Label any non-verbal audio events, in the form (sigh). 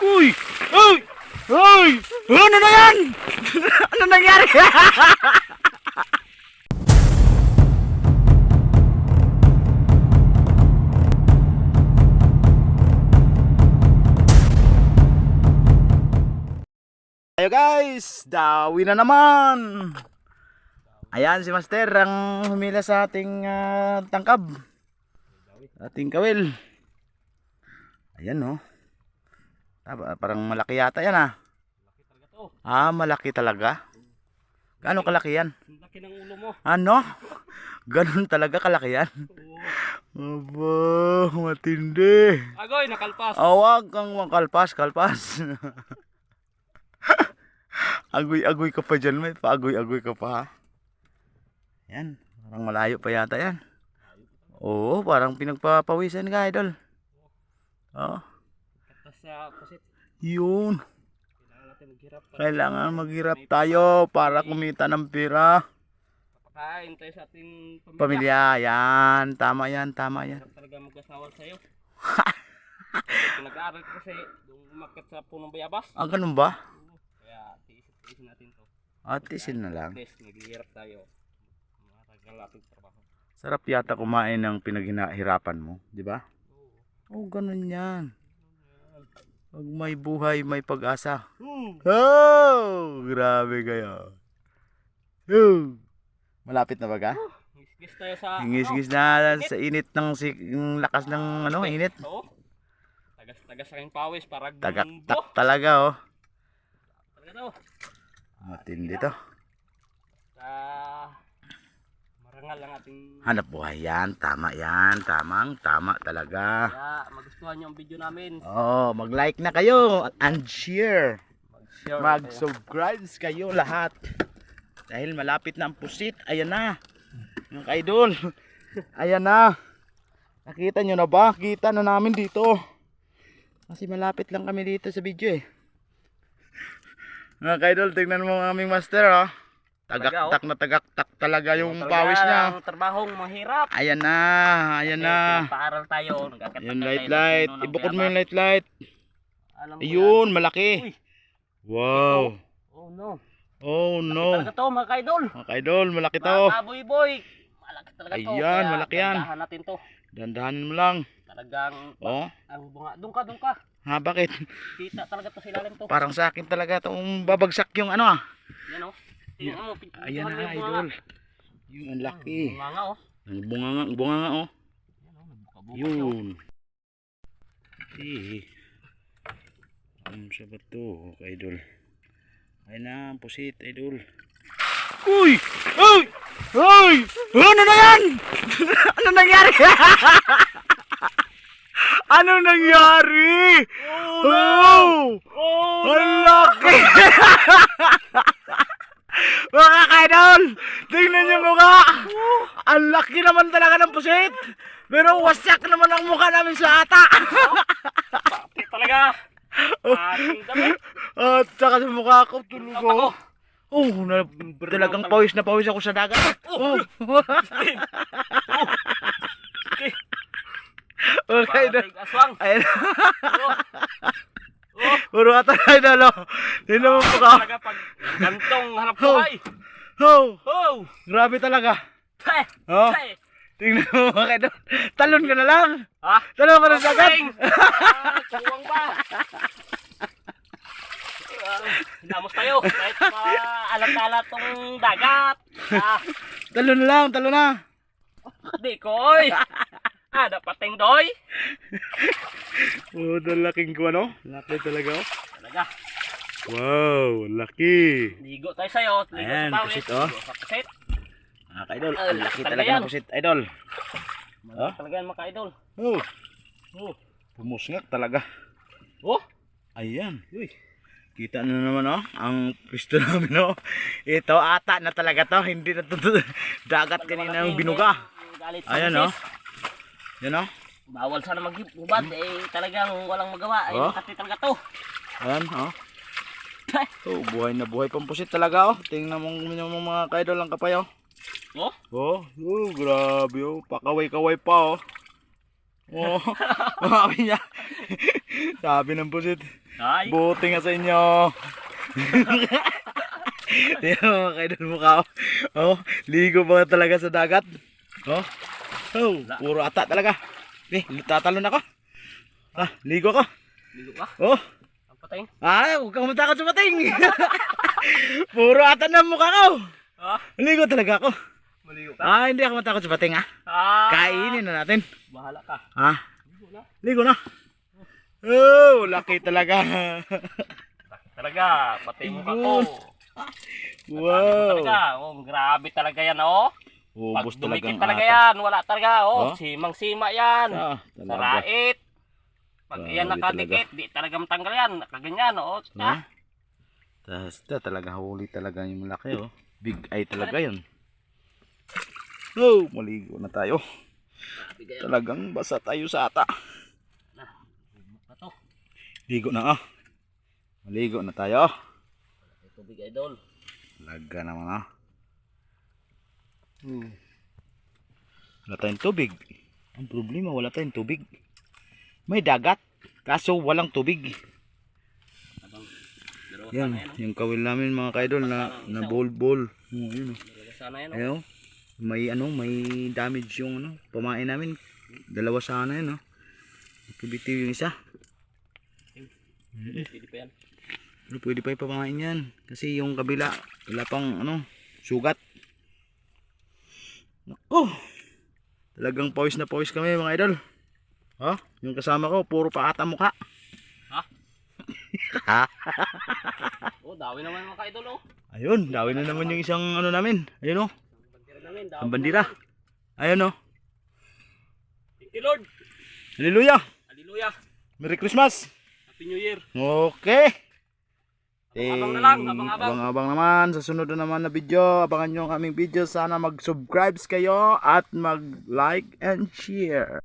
Uy! Uy! Uy! Ano na yan? (laughs) ano nangyari? (laughs) Ayo guys, dawi na naman. Ayan si Master ang humila sa ating ah, tangkab. Ating kawil. Ayan no. Ah, pa- parang malaki yata yan ah. Ah, malaki talaga. Gaano kalaki yan? Laki ng ulo mo. Ano? (laughs) Ganun talaga kalaki yan? Aba, matindi. Agoy, nakalpas. Awag kang makalpas, kalpas. (laughs) agoy-agoy ka pa dyan, may paagoy-agoy ka pa ha. Yan, parang malayo pa yata yan. Oo, parang pinagpapawisan ka, idol. Oo, sa pusit. yun. Kailangan natin maghirap para Kailangan maghirap tayo para kumita ng pira. papakain tayo sa ating pamilya. Pamilya, yan. Tama yan, tama yan. Hirap talaga mag-asawa sa'yo. (laughs) Nag-aaral ka kasi, doon umakyat sa punong bayabas. Ah, ganun ba? Kaya, tiisip-tiisin natin to. Atisin na lang. Least, naghihirap tayo. Matagal natin trabaho. Sarap yata kumain ng pinaghirapan mo, di ba? Oo. Oh, ganun yan. Pag may buhay, may pag-asa. Hmm. Oh, grabe kayo. Oh. Malapit na ba ka? Ngis-ngis tayo sa... Ingis-ngis na sa init ng si lakas ng ano, init. Oo. Tagas-tagas sa aking pawis para Tagaktak talaga oh. Talaga to. Matindi to. Sa... Ang ating... Hanap buhay yan, tama yan, tamang tama talaga. Kaya, magustuhan nyo ang video namin. Oh, mag-like na kayo and share. Mag-share. kayo. Mag-subscribe kayo lahat. Dahil malapit na ang pusit. Ayan na. Yung idol. Ayan na. Nakita nyo na ba? Kita na namin dito. Kasi malapit lang kami dito sa video eh. Mga idol, tingnan mo ang aming master oh. Tagaktak na tagaktak talaga yung Talaga, pawis niya. Ang trabahong mahirap. Ayan na. Ayan na. pinapaaral tayo. Ayan tayo light light. Ibukod mo yung light light. Alam Ayun, yan. malaki. Uy. Wow. Oh no. Oh no. Talaga to mga kaidol. Mga idol, malaki to. Mga boy. Malaki talaga to. Ayan, malaki yan. gandahan natin to. Dandahanin mo lang. Talagang Oh, ang bunga. Doon ka, doon ka. ha bakit? Kita talaga to sa ilalim to. Parang sa akin talaga itong babagsak yung ano ah. Yan oh. Mo. pin- Ayan na idol. Yung ang laki. Bunga nga oh. Ang bunga nga, ang bunga nga oh. Oh. Oh. Yun. Eh. Ano sa ba to, idol? Ayun na, ang pusit, idol. Uy! Uy! Uy! Ano na yan? (laughs) ano nangyari? (laughs) ano nangyari? Oh! Oh! Ang laki! (laughs) Mga kaidol! Tingnan niyo mukha! Ang laki naman talaga ng pusit! Pero wasak naman ang mukha namin sa ata! Pati talaga. Ating damit. At saka sa mukha ko, tulog Ako. Oh, na, talagang pawis na pawis ako sa dagat. Oh. okay, aswang. Ayun. Oh. Oh. Puro ata na idol. oh. Tingnan mo mukha. Talaga pag gantong hanap buhay. Oh, Oh! grabe talaga. Te! Oh, Te! tingnan mo mga kaidol. Talon ka na lang. Ha? Talon ka na sa dagat. Kasing! Ah, Kuwang ba? Ah, Hinamos tayo kahit maalat-alat tong dagat. Ah, Talon na lang, talon na. di koy. Ah, dapat ting doy. Oh, laking ko ano? Laki talaga oh. Talaga. Wow, laki. Ligo tayo sa'yo. Ligo Ayan, sa pawis. pusit, oh. Ligo sa pusit. Mga kaidol, ang laki talaga ng pusit, idol. Oh? Talaga yan mga idol. Oh, Oh. pumusngak talaga. Oh. Ayan. Uy. Kita na naman oh, ang pwesto namin oh. Ito ata na talaga to, hindi na to (laughs) dagat kanina yung binuga. Ayan oh. Yan oh. Bawal sana maghubad eh talagang walang magawa. Ay Oh. makati talaga to. Ayan oh. Oh, buhay na buhay pang pusit talaga oh. Tingnan mo yung mga kaidol ang kapay oh. Oh. Oh, oh, grabe oh. Pakaway-kaway pa oh. Oh, (laughs) sabi niya. (laughs) Sabi ng pusit. Ay, Buti nga sa inyo. (laughs) Tingnan mo mga kaidol mukha ko. Oh, ligo pa talaga sa dagat. Oh. Oh, puro ata talaga. Eh, tatalon ako. Ah, ligo ko. ligo ka. Oh. Ang patay. Ah, huwag kang matakot sa pating. (laughs) puro ata na mukha ko. Ah, Ligo talaga ako. maligo ka. Ah, hindi ako matakot sa pating ah. Ah, Kainin na natin. Bahala ka. Ah, Ligo na. ligo na. Oh, laki talaga. (laughs) Talaga, patay mo ka ko. Wow. Talaga, oh, grabe talaga yan, oh. Pag Ubus dumikit talagang talaga ata. yan, wala talaga, oh. Oh? Simang-sima yan. Ah, talaga. Sarait. Pag Grabe yan nakadikit, di talaga matanggal yan. Nakaganyan, oh. Ha? Ah, Basta talaga huli talaga yung malaki oh. Big eye talaga yun. Oh, maligo na tayo. Talagang basa tayo sa ata. Ligo na ah. Maligo na tayo. Ito big idol. Talaga naman ah. Hmm. Wala tayong tubig. Ang problema, wala tayong tubig. May dagat, kaso walang tubig. Yan, oh. yung kawil namin mga kaidol na, na bol-bol. Oh, yun oh. Oh. Ayun, may ano, may damage yung ano, pamain namin. Dalawa sana yun, no. Bitiw yung isa. Pwede pa yan. Pero pwede pa ipamain yan. Kasi yung kabila, wala pang ano, sugat. Nako! Talagang pawis na pawis kami mga idol. Ha? Yung kasama ko, puro pa ata mukha. Ha? (laughs) Oh, dawi naman mga ka-idol, oh. Ayun, dawin na naman yung isang ano namin. Ayun oh, Bandira namin, dawi. ang bandira. Ayun oh. Thank you, Lord. Hallelujah! Hallelujah. Merry Christmas! Happy New Year. Okay. Abang-abang na lang, abang-abang. Abang-abang naman. Sa sunod na naman na video, abangan nyo ang aming video. Sana mag-subscribe kayo at mag-like and share.